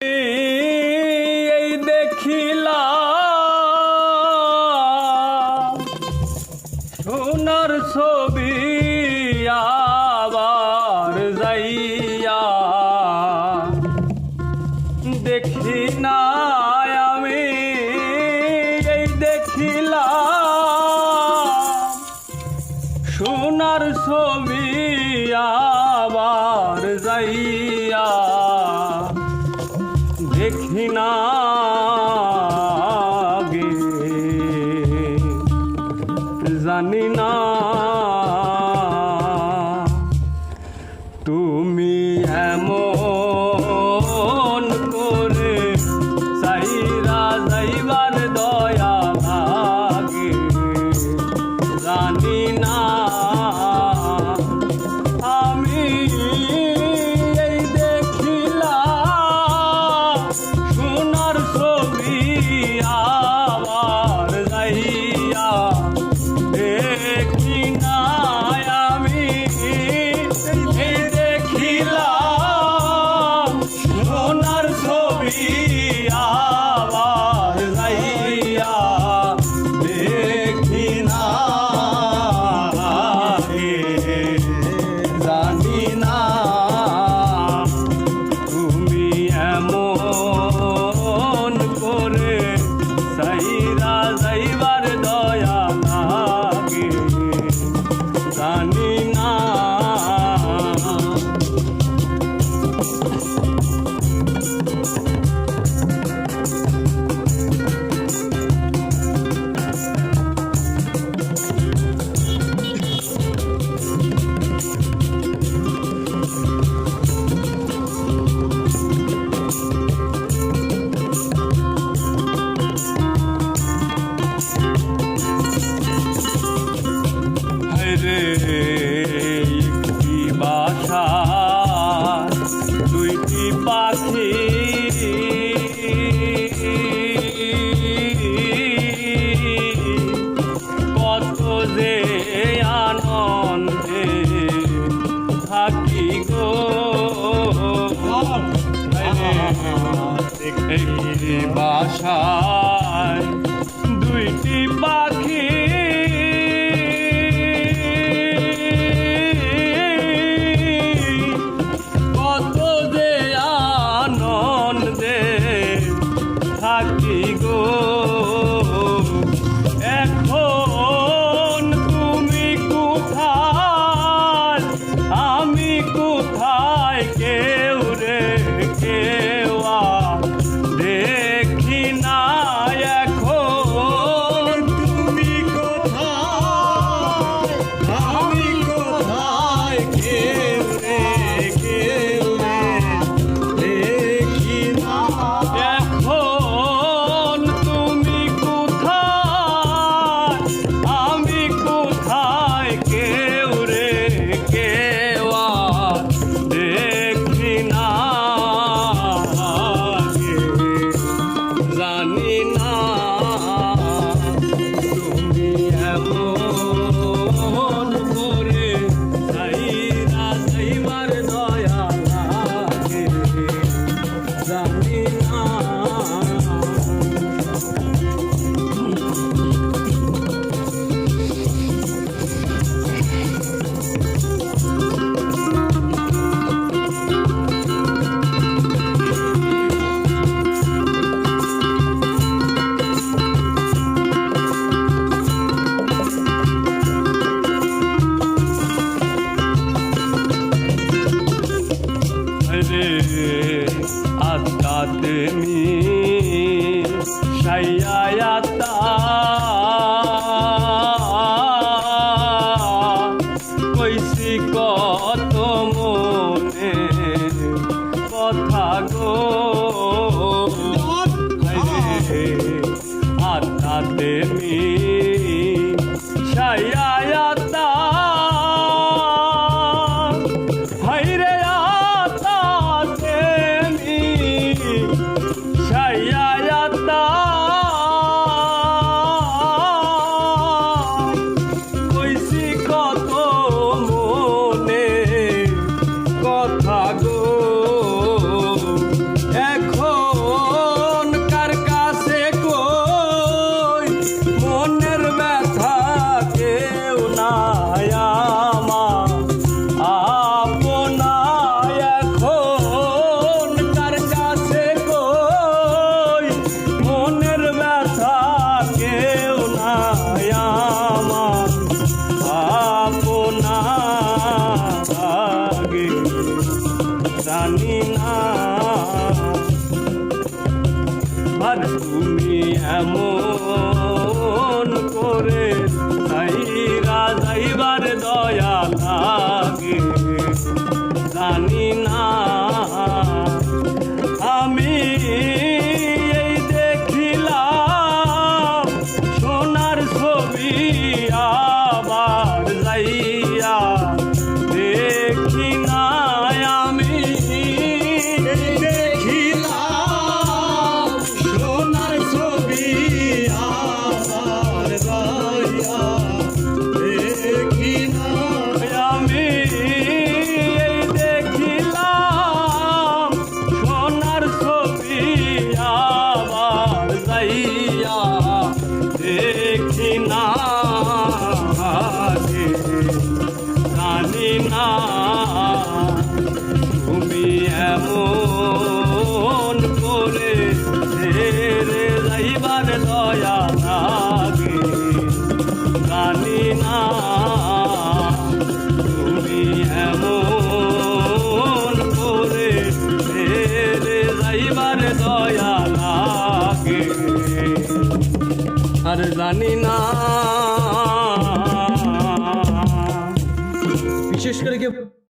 এই দেখিলা আবার না আমি এই দেখিলা সোনার ছবি আবার যাই আগে। জানি না তুমি এমন করে সাইরা যাইবার দয়া ভাগে। জানি না বাসা। তুমি সাইয়াতা কইছি কত মনে কথা গো। আতা তুমি তুমি এমন করে সাইরা যাইবার দয়া লাগে। জানি না, আমি এই দেখিলাম সোনার ছবি আর